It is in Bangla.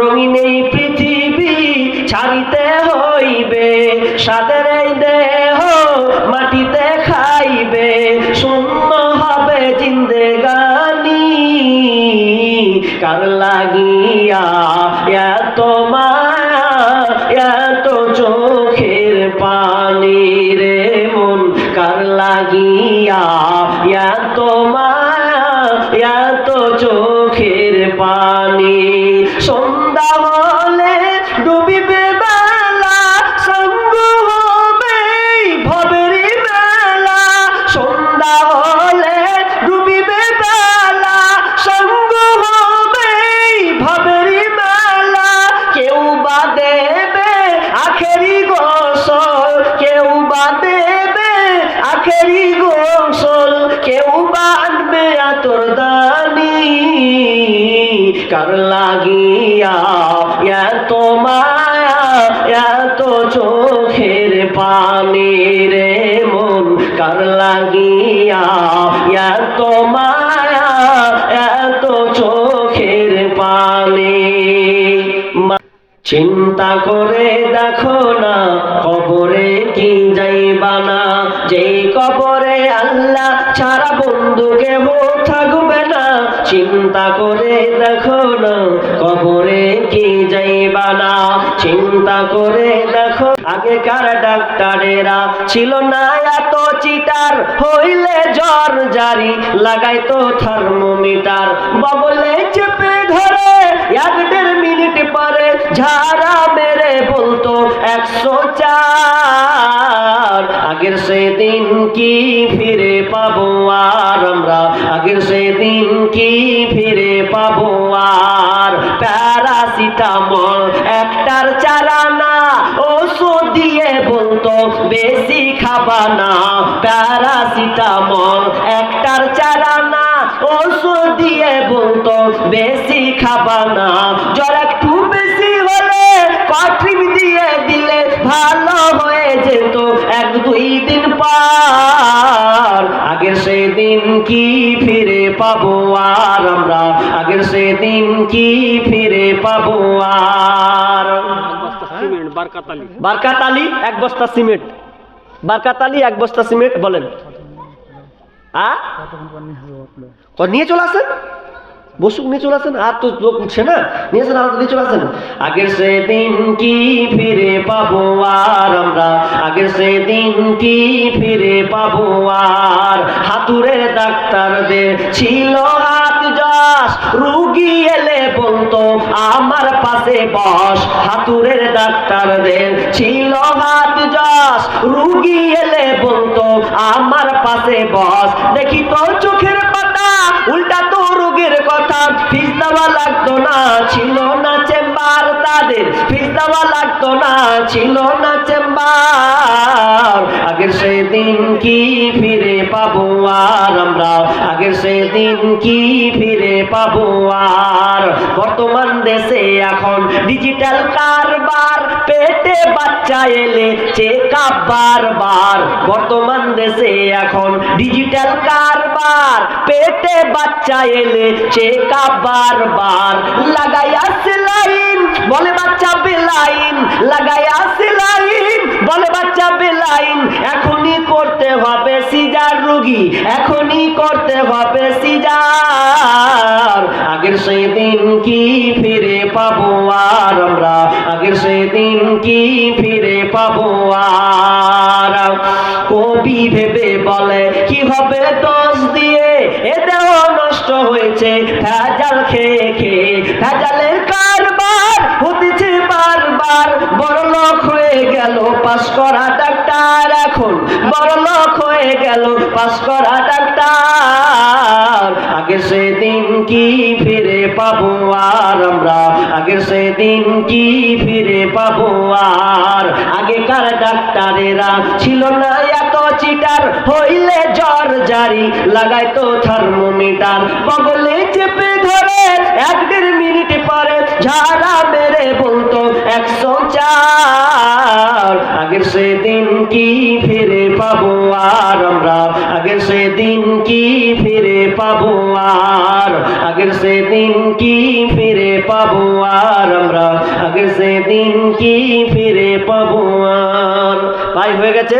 রঙিন এই পৃথিবী ছাড়িতে হইবে সাদের এই দেহ মাটিতে খাইবে, শূন্য হবে জিন্দেগানি। কার লাগিয়া এত মায়া কার লাগিয়া এত মায়া এত চোখের পানি রে মন কার লাগিয়া এত মায়া এত চোখের পানি। চিন্তা করে দেখো না, কবরে কি যাইবা না? যেই কবরে আল্লাহ ছাড়া বন্ধু কেহ থাকবে না। চিন্তা করে দেখো না, কবরে কি যাইবা না? চিন্তা করে দেখো, আগেকার ডাক্তারেরা ছিল না এত চিটার। হইলে জ্বর জারি, লাগাইতো থার্মোমিটার। বগলে চেপে ধরে, এক দেড় মিনিট পরে ঝাড়া মেরে বলতো, একশো চার। আগের সেদিন কি ফিরে পাবো আর আমরা? আগের সেদিন কি ফিরে পাবো আর? প্যারাসিটামল একটার চারা না ওষুধ দিয়ে বলতো, বেশি খাবা না। প্যারাসিটামল একটার চারা না ওষুধ দিয়ে বলতো, বেশি খাবা না। সেদিন কি ফিরে পাবো আর আমরা? আগের সেদিন কি ফিরে পাবো আর? বারকাতালি বারকাতালি এক বস্তা সিমেন্ট। বারকাতালি এক বস্তা সিমেন্ট, বলেন। আ? নিয়ে চলে আসেন? বসুক, নিয়ে চলে আসেন। আর তো লোক উঠছে না। নিয়ে আসেন, আর নিয়ে চলে আসেন। আগের সেদিন কি ফিরে পাবো আর আমরা? আগের সেদিন কি ফিরে পাবো আর? হাতুরের ডাক্তারদের ছিল হাত যশ। রুগী এলে বলতো, আমার পাশে বস। হাতুরের ডাক্তারদের ছিল হাত যশ। রুগী এলে বলতো, আমার পাশে বস। দেখি তো চোখের পাতা। উল্টা তো লাগতো না ছিল না চেম্বার তাদের। ফিরতাওয়া লাগতো না ছিল না চেম্বার আগের সেদিন কি ফিরে পাবো আর আমরা? আগের সেদিন কি ফিরে পাবো আর? বর্তমান দেশে এখন ডিজিটাল কারবার, পেটে বাচ্চা এলে চেক আপ বারবার। বর্তমান দেশে এখন ডিজিটাল কারবার, পেটে বাচ্চা এলে চেক আপ বারবার লাগাইয়া সেলাইন বলে বাচ্চা বেলাইন লাগাইয়া সেলাইন বলে, বাচ্চা বেলাইন এখনই করতে হবে সিজার রুগী, এখনই করতে হবে সিজার। আগের সেই দিন কি ফিরে পাবো আর আমরা? আগের সেই দিন কি ফিরে পাবো আর? কবি ভেবে বলে, কি হবে দোষ দিয়ে? এ দেহ নষ্ট হয়েছে, ভেজাল খেয়ে খেয়ে ভেজালের এখন বড় লোক হয়ে গেল, পাস করা ডাক্তার। আগে সেদিন কি ফিরে পাবো আর আমরা? আগে সেদিন কি ফিরে পাবো আর? আগেকার ডাক্তারেরা ছিল না এত চিটার, হইলে জ্বর জারি, লাগাইতো থার্মোমিটার। বগলে চেপে ধরে, এক দেড় মিনিট পরে ঝাড়া মেরে বলতো একশো চার আগের সেদিন কি ফিরে পাবো আর আমরা? আগের সেদিন কি ফিরে পাবো আর? আগের সেদিন কি ফিরে পাবো আর আমরা? আগের সেদিন কি ফিরে পাবো আর? ভাই, হয়ে গেছে?